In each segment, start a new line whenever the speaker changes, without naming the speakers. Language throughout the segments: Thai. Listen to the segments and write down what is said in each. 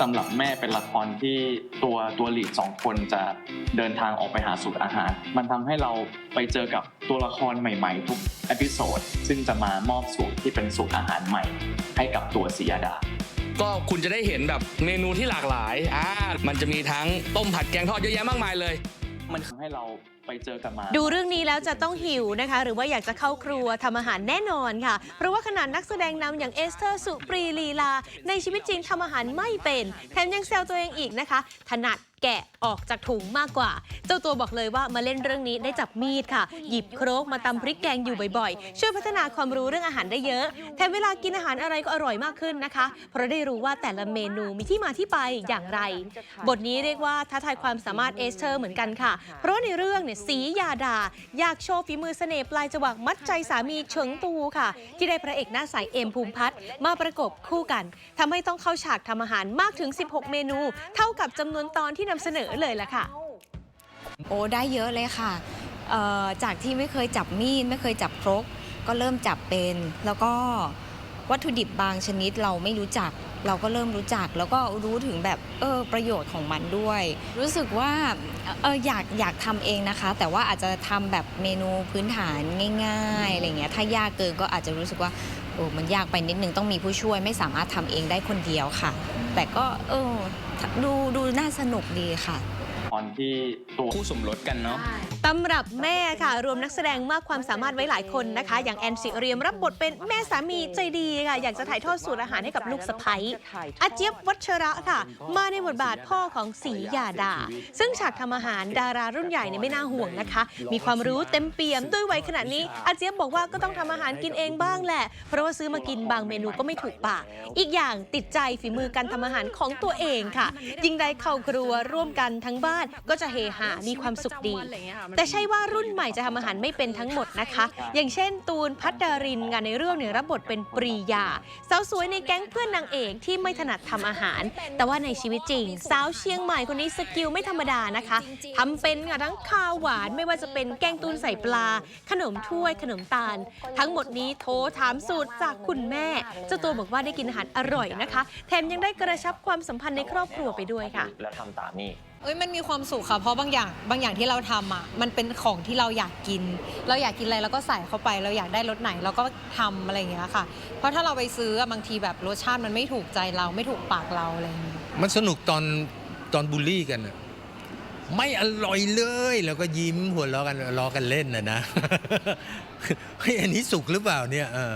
สำหรับแม่เป็นละครที่ตัวตัวหลีดสองคนจะเดินทางออกไปหาสูตรอาหาร มันทำให้เราไปเจอกับตัวละครใหม่ๆ ทุกอพิโซดซึ่งจะมามอบสูตรที่เป็นสูตรอาหารใหม่ ให้กับตัวสียาดา
ก็คุณจะได้เห็นแบบเมนูที่หลากหลายอ่ามันจะมีทั้งต้มผัดแกงทอดเยอะแยะมากมายเลย
มันทำให้เรา ไปเจอกันมา
ดูเรื่องนี้แล้วจะต้องหิวนะคะ หรือว่าอยากจะเข้าครัวทำอาหารแน่นอนค่ะ เพราะว่าขนาดนักแสดงนำอย่างเอสเตอร์สุปรีลีลา ในชีวิตจริงทำอาหารไม่เป็น แถมยังแซวตัวเองอีกนะคะ ถนัดแกะออกจากถุงมากกว่า เจ้าตัวบอกเลยว่ามาเล่นเรื่องนี้ได้จับมีดค่ะ หยิบโครกมาตำพริกแกงอยู่บ่อยๆ ช่วยพัฒนาความรู้เรื่องอาหารได้เยอะ แถมเวลากินอาหารอะไรก็อร่อยมากขึ้นนะคะ เพราะได้รู้ว่าแต่ละเมนูมีที่มาที่ไปอย่างไร บทนี้เรียกว่าท้าทายความสามารถเอสเตอร์เหมือนกันค่ะ เพราะในเรื่องเนี่ยสียาดา อยากโชว์ฝีมือเสน่ห์ปลายจวักมัดใจสามีเฉิงตูค่ะ ที่ได้พระเอกหน้าใสเอ็มภูมิพัฒน์มาประกบคู่กันทำให้ต้องเข้าฉากทำอาหารมากถึง 16 เมนู เท่ากับจำนวนตอนที่นำเสนอเลยล่ะค่ะ
โอ้ได้เยอะเลยค่ะจากที่ไม่เคยจับมีดไม่เคยจับครก ก็เริ่มจับเป็น แล้วก็วัตถุดิบบางชนิดเราไม่รู้จัก เราก็เริ่มรู้จักแล้วก็รู้ถึงแบบเออประโยชน์ของมันด้วย รู้สึกว่าเอออยากอยากทำเองนะคะ แต่ว่าอาจจะทำแบบเมนูพื้นฐานง่ายๆอะไรเงี้ยถ้ายากเกินก็อาจจะรู้สึกว่าโอ้มันยากไปนิดนึงต้องมีผู้ช่วยไม่สามารถทำเองได้คนเดียวค่ะ แต่ก็เออดูดูน่าสนุกดีค่ะ
อนที่ตัว
คู่สมรสกันเนาะ
ตำรับแม่ค่ะ รวมนักแสดงมากความสามารถไว้หลายคนนะคะ อย่างแอนสิเรียมรับบทเป็นแม่สามีใจดีค่ะ อยากจะถ่ายทอดสูตรอาหารให้กับลูกสะใภ้อาเจี๊ยบวัชระค่ะ มาในบทบาทพ่อของสียาดา ซึ่งฉากทำอาหารดารารุ่นใหญ่เนี่ยไม่น่าห่วงนะคะ มีความรู้เต็มเปี่ยมด้วยวัยขนาดนี้ อาเจี๊ยบบอกว่าก็ต้องทำอาหารกินเองบ้างแหละ เพราะว่าซื้อมากินบางเมนูก็ไม่ถูกปาก อีกอย่างติดใจฝีมือการทำอาหารของตัวเองค่ะ ยิ่งได้เข้าครัวร่วมกันทั้งบ้านก็จะเฮฮามีความสุขดี แต่ใช่ว่ารุ่นใหม่จะทำอาหารไม่เป็นทั้งหมดนะคะ อย่างเช่น ตูนพัดดารินงานในเรื่องเนี่ยรับบทเป็นปรียา สาวสวยในแก๊งเพื่อนนางเอกที่ไม่ถนัดทำอาหาร แต่ว่าในชีวิตจริง สาวเชียงใหม่คนนี้สกิลไม่ธรรมดานะคะทำเป็นค่ะทั้งข้าวหวานไม่ว่าจะเป็นแกงตูนใส่ปลา ขนมถ้วยขนมตาล ทั้งหมดนี้โทรถามสูตรจากคุณแม่เจ้าตัวบอกว่าได้กินอาหารอร่อยนะคะ แถมยังได้กระชับความสัมพันธ์ในครอบครัวไปด้วยค่ะ
แล้วทำตามนี่
เอ้ยมันมีความสุขค่ะเพราะบางอย่างบางอย่างที่เราทำอะมันเป็นของที่เราอยากกิน เราอยากกินอะไรเราก็ใส่เข้าไป เราอยากได้รสไหนเราก็ทำอะไรอย่างเงี้ยค่ะ เพราะถ้าเราไปซื้ออะบางทีแบบรสชาติมันไม่ถูกใจเราไม่ถูกปากเราอะไรอย่างเงี้ย
มันสนุกตอนตอนบูลลี่กันน่ะไม่อร่อยเลย แล้วก็ยิ้มหัวเราะกันล้อกันเล่นนะนะ เฮ้ยอันนี้สุกหรือเปล่าเนี่ยเออ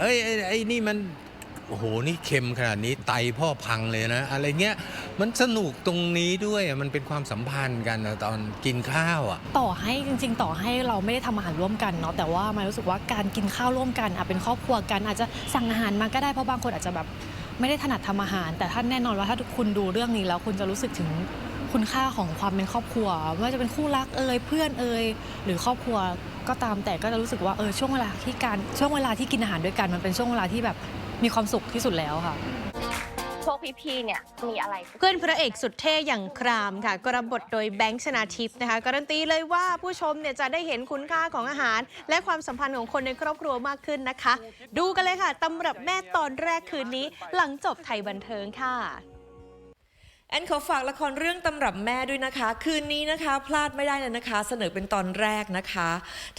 เอ้ยไอ้ไอ้นี่มัน โอ้โหนี่เค็มขนาดนี้ไตพ่อพังเลยนะ อะไรเงี้ยมันสนุกตรงนี้ด้วยมันเป็นความสัมพันธ์กันนะตอนกินข้าวอะ
ต่อให้จริง ๆ ต่อให้เราไม่ได้ทำอาหารร่วมกันเนาะแต่ว่ามันรู้สึกว่าการกินข้าวร่วมกันอะเป็นครอบครัวกันอาจจะสั่งอาหารมาก็ได้เพราะบางคนอาจจะแบบไม่ได้ถนัดทำอาหาร แต่ท่านแน่นอนว่าถ้าคุณดูเรื่องนี้แล้วคุณจะรู้สึกถึงคุณค่าของความเป็นครอบครัวไม่ว่าจะเป็นคู่รักเอ่ยเพื่อนเอ่ยหรือครอบครัวก็ตามแต่ก็จะรู้สึกว่าเออช่วงเวลาที่การช่วงเวลาที่กินอาหารด้วยกันมันเป็นช่วงเวลาที่แบบ มีความสุขที่สุดแล้วค่ะ
พวกพี่ๆเนี่ยมีอะไร
เพื่อนพระเอกสุดเท่อย่างครามค่ะก็รับบทโดยแบงค์ชนาทิพย์นะคะการันตีเลยว่าผู้ชมเนี่ยจะได้เห็นคุณค่าของอาหาร และความสัมพันธ์ของคนในครอบครัวมากขึ้นนะคะ ดูกันเลยค่ะตำรับแม่ตอนแรกคืนนี้ หลังจบไทยบันเทิงค่ะ
แอนขอฝากละครเรื่องตำรับแม่ด้วยนะคะ คืนนี้นะคะ พลาดไม่ได้เลยนะคะ เสนอเป็นตอนแรกนะคะ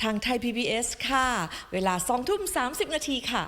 ทางไทย PBS ค่ะ เวลา2ทุ่ม30 นาทีค่ะ